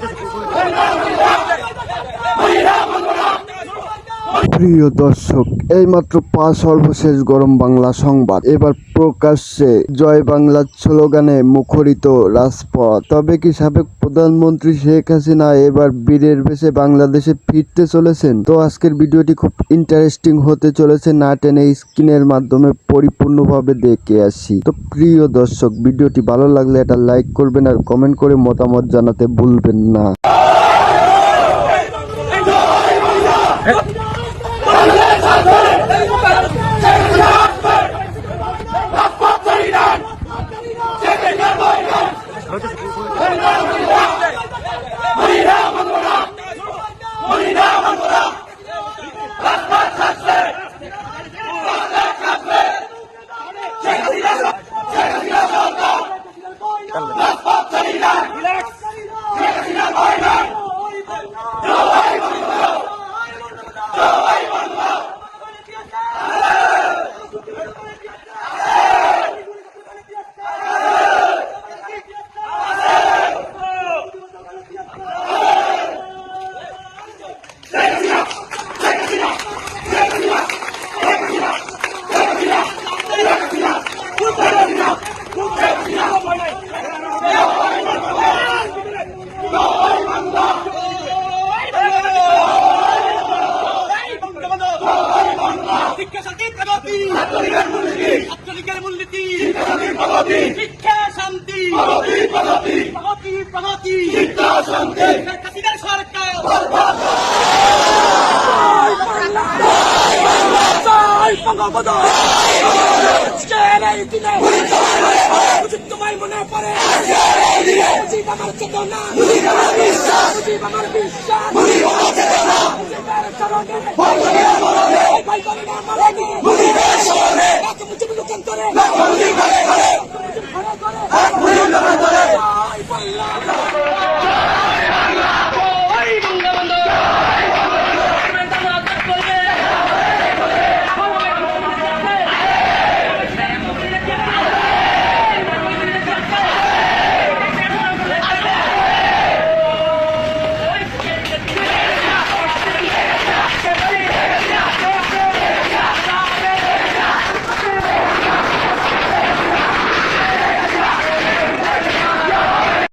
ほら! প্রিয় দর্শক, এইমাত্র পাঁচ সর্বশেষ গরম বাংলা সংবাদ। এবার প্রকাশ্যে জয় বাংলার স্লোগানে মুখরিত রাজপথ। তবে কি সাবেক প্রধানমন্ত্রী শেখ হাসিনা এবার বীরের বেশে বাংলাদেশে ফিরতে চলেছেন? তো আজকের ভিডিওটি খুব ইন্টারেস্টিং হতে চলেছে, না টেনে স্ক্রিনের মাধ্যমে পরিপূর্ণভাবে দেখে আসি। তো প্রিয় দর্শক, ভিডিওটি ভালো লাগলে এটা লাইক করবেন আর কমেন্ট করে মতামত জানাতে ভুলবেন না। শিক্ষা মূলনীতি শিক্ষা শান্তি। প্রগতি প্রগতি শেখ হাসিনার সরকার। তোমায় মনে পড়ে। আমার চেতনা। আমার বিশ্বাস।